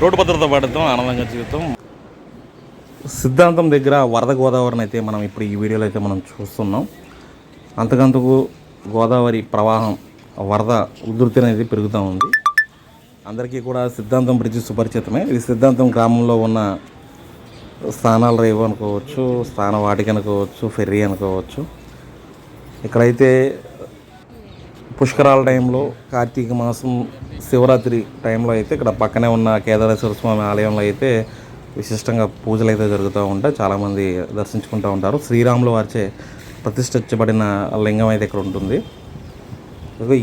Road భద్రత పడతాం ఆనందంగా జీవితం. సిద్ధాంతం దగ్గర వరద గోదావరిని అయితే మనం ఇప్పుడు ఈ వీడియోలో అయితే మనం చూస్తున్నాం. అంతకంతకు గోదావరి ప్రవాహం వరద ఉధృతి అనేది పెరుగుతూ ఉంది. అందరికీ కూడా సిద్ధాంతం బ్రిడ్జి సుపరిచితమే. ఇది సిద్ధాంతం గ్రామంలో ఉన్న స్థానాల రేవు అనుకోవచ్చు స్థాన వాటిక అనుకోవచ్చు ఫెర్రీ అనుకోవచ్చు. ఇక్కడైతే పుష్కరాల టైంలో కార్తీక మాసం శివరాత్రి టైంలో అయితే ఇక్కడ పక్కనే ఉన్న కేదారేశ్వర స్వామి ఆలయంలో అయితే విశిష్టంగా పూజలు అయితే జరుగుతూ ఉంటాయి. చాలామంది దర్శించుకుంటూ ఉంటారు. శ్రీరాముల వారిచే ప్రతిష్ఠించబడిన లింగం అయితే ఇక్కడ ఉంటుంది.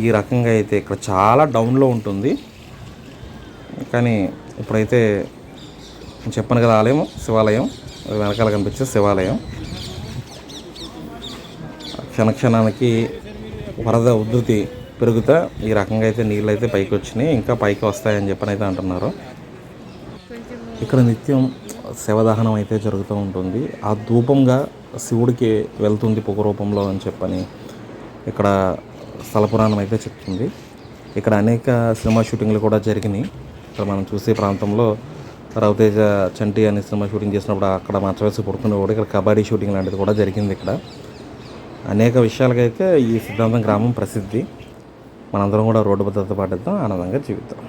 ఈ రకంగా అయితే ఇక్కడ చాలా డౌన్లో ఉంటుంది. కానీ ఇప్పుడైతే చెప్పాను కదా ఆలయం శివాలయం వెనకాల కనిపించే శివాలయం. క్షణక్షణానికి వరద ఉధృతి పెరుగుతా ఈ రకంగా అయితే నీళ్ళు అయితే పైకి వచ్చినాయి ఇంకా పైకి వస్తాయని చెప్పని అయితే అంటున్నారు. ఇక్కడ నిత్యం శవదహనం అయితే జరుగుతూ ఉంటుంది. ఆ ధూపంగా శివుడికి వెళ్తుంది పొగ రూపంలో అని చెప్పని ఇక్కడ స్థల పురాణం అయితే చెప్తుంది. ఇక్కడ అనేక సినిమా షూటింగ్లు కూడా జరిగినాయి. ఇక్కడ మనం చూసే ప్రాంతంలో రవితేజ చంటి అనే సినిమా షూటింగ్ చేసినప్పుడు అక్కడ మచ్చవేసి పుడుతున్న కూడా ఇక్కడ కబడ్డీ షూటింగ్ లాంటిది కూడా జరిగింది ఇక్కడ. అనేక విషయాలకైతే ఈ సిద్ధాంతం గ్రామం ప్రసిద్ధి. మనందరం కూడా రోడ్డు భద్రత పాటిద్దాం ఆనందంగా జీవిద్దాం.